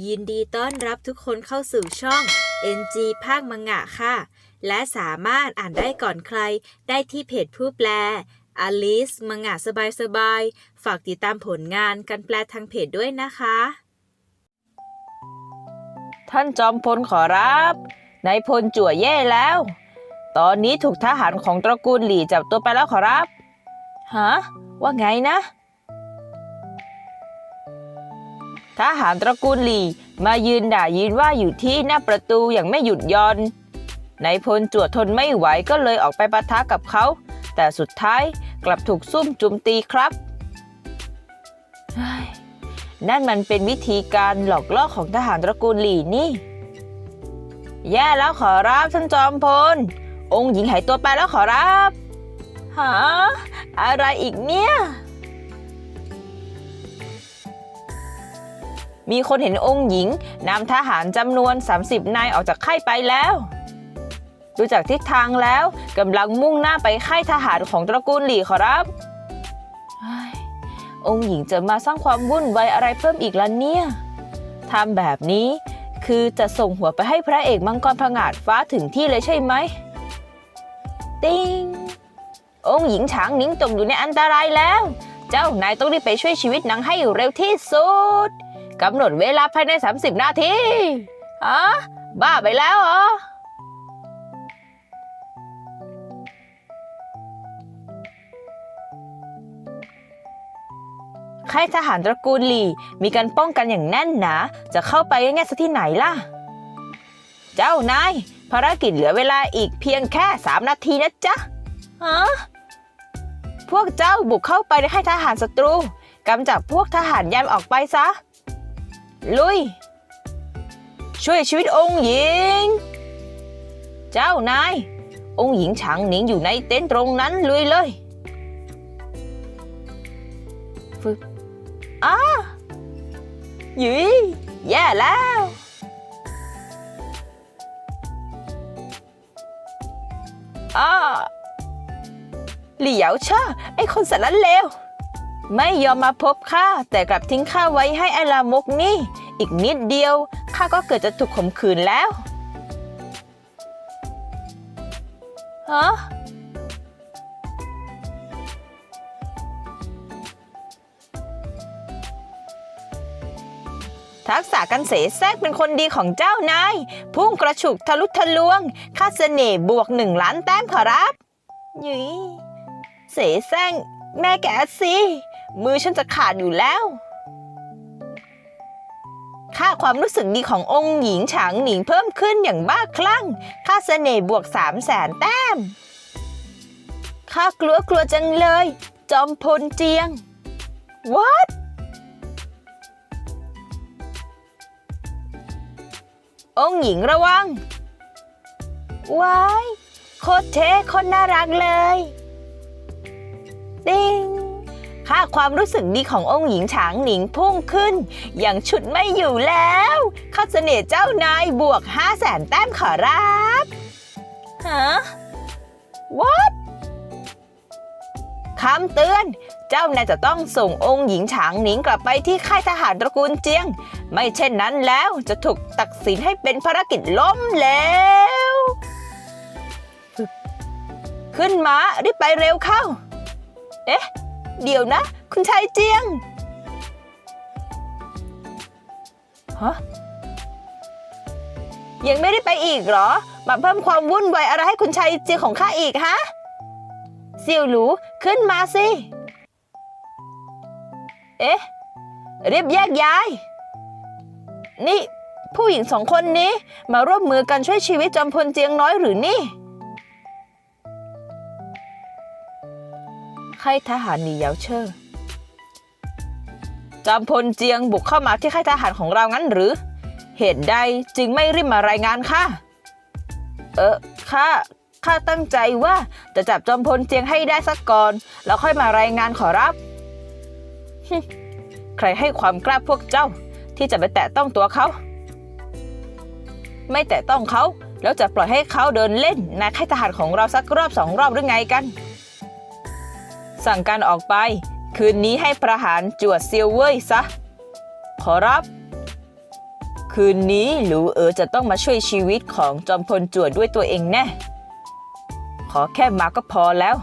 ยินดีต้อนรับทุกคนเข้าสู่ช่อง NG ภาคมังงะค่ะ และสามารถอ่านได้ก่อนใครได้ที่เพจผู้แปล Alice มังงะสบายๆ ฝากติดตามผลงานการแปลทางเพจด้วยนะคะ ท่านจอมพลขอรับนายพลจั่วเย่แล้ว ตอนนี้ถูกทหารของตระกูลหลี่จับตัวไปแล้วขอรับ ฮะ ว่าไงนะ ทหารตระกูลหลี่มายืนด่ายืนว่าอยู่ที่หน้าประตูอย่างไม่หยุดยอนนายพลจั่วทนไม่ไหวก็เลยออกไปปะทะกับเขา แต่สุดท้ายกลับถูกซุ่มจุมตีครับ นั่นมันเป็นวิธีการหลอกล่อของทหารตระกูลหลี่นี่ แย่แล้วขอรับท่านจอมพล องค์หญิงหายตัวไปแล้วขอรับ หา อะไรอีกเนี่ย มีคนเห็นองค์หญิงนำทหารจำนวน 30 นายออกจากค่ายไปแล้ว ดูจากทิศทางแล้วกำลังมุ่งหน้าไปค่ายทหารของตระกูลหลี่ขอรับ องค์หญิงจะมาสร้างความวุ่นวายอะไรเพิ่มอีกล่ะเนี่ยทำแบบนี้คือจะส่งหัวไปให้พระเอกมังกรผงาดฟ้าถึงที่เลยใช่ไหม ติงองค์หญิงฉางนิ้งตกอยู่ในอันตรายแล้ว เจ้านายต้องรีบไปช่วยชีวิตนางให้เร็วที่สุด กำหนดเวลาภายใน 30 นาทีฮะบ้าไปแล้วเหรอค่ายทหารตระกูลหลี่มีการป้องกันอย่างแน่นหนา จะเข้าไปง่ายๆสักที่ไหนล่ะ เจ้านายภารกิจเหลือเวลาอีกเพียงแค่สามนาทีนะจ๊ะฮะพวกเจ้าบุกเข้าไปในค่ายทหารศัตรูกำจัดพวกทหารยามออกไปซะ ลุย ช่วยชีวิตองค์หญิง เจ้านาย องค์หญิงฉางหนิงอยู่ในเต็นท์ตรงนั้นลุยเลยอ้าหยีแย่แล้ว อ้าเหลียวช่าไอ้คนสารเลว ไม่ยอมมาพบข้าแต่กลับทิ้งข้าไว้ให้ไอลามกนี่ อีกนิดเดียวข้าก็เกิดจะถูกข่มขืนแล้วฮะทักษะกันเสแสร้งเป็นคนดีของเจ้านาย พุ่งกระฉุกทะลุทะลวง ค่าเสน่ห์บวกหนึ่งล้านแต้มขอรับยุยเสแสร้งแม่แกสิ มือฉันจะขาดอยู่แล้ว ค่าความรู้สึกดีขององค์หญิงฉางหนิงเพิ่มขึ้นอย่างบ้าคลั่ง ค่าเสน่ห์บวกสามแสนแต้มข้ากลัวกลัวจังเลย จอมพลเจียง What องค์หญิงระวัง ว้าย โคตรเท่โคตรน่ารักเลย ค่าความรู้สึกดีขององค์หญิงฉางหนิงพุ่งขึ้น อย่างฉุดไม่อยู่แล้วข้าเสน่ห์เจ้านายบวก5 0 0แสนแต้มขอรับฮะ What คำเตือน เจ้านายจะต้องส่งองค์หญิงฉางหนิงกลับไปที่ค่ายทหารตระกูลเจียง ไม่เช่นนั้นแล้วจะถูกตัดสินให้เป็นภารกิจล้มเหลวฟึบขึ้นมารีบไปเร็วเข้า เอ๊ะ เดี๋ยวนะ คุณชายเจียงฮะยังไม่ได้ไปอีกเหรอ มาเพิ่มความวุ่นวายอะไรให้คุณชายเจียงของข้าอีกฮะเสี่ยวหลูขึ้นมาสิ เอ๊ะรีบแยกย้าย นี่ ผู้หญิงสองคนนี้มาร่วมมือกันช่วยชีวิตจอมพลเจียงน้อยหรือนี่ ค่ายทหารหนีเยาเชอร์จอมพลเจียงบุกเข้ามาที่ค่ายทหารของเรางั้นหรือ เหตุใดจึงไม่รีบมารายงานค่ะ เออข้าข้าตั้งใจว่าจะจับจอมพลเจียงให้ได้สักก่อน แล้วค่อยมารายงานขอรับ ใครให้ความกล้าพวกเจ้า ที่จะไปแตะต้องตัวเขา ไม่แตะต้องเขาแล้วจะปล่อยให้เขาเดินเล่นในค่ายทหารของเราสักรอบสองรอบหรือไงกัน สั่งการออกไป คืนนี้ให้ประหารจวดเซียวเว่ยซะ ขอรับ คืนนี้หลูเอ๋อจะต้องมาช่วยชีวิตของจอมพลจวดด้วยตัวเองแน่ ขอแค่มาก็พอแล้ว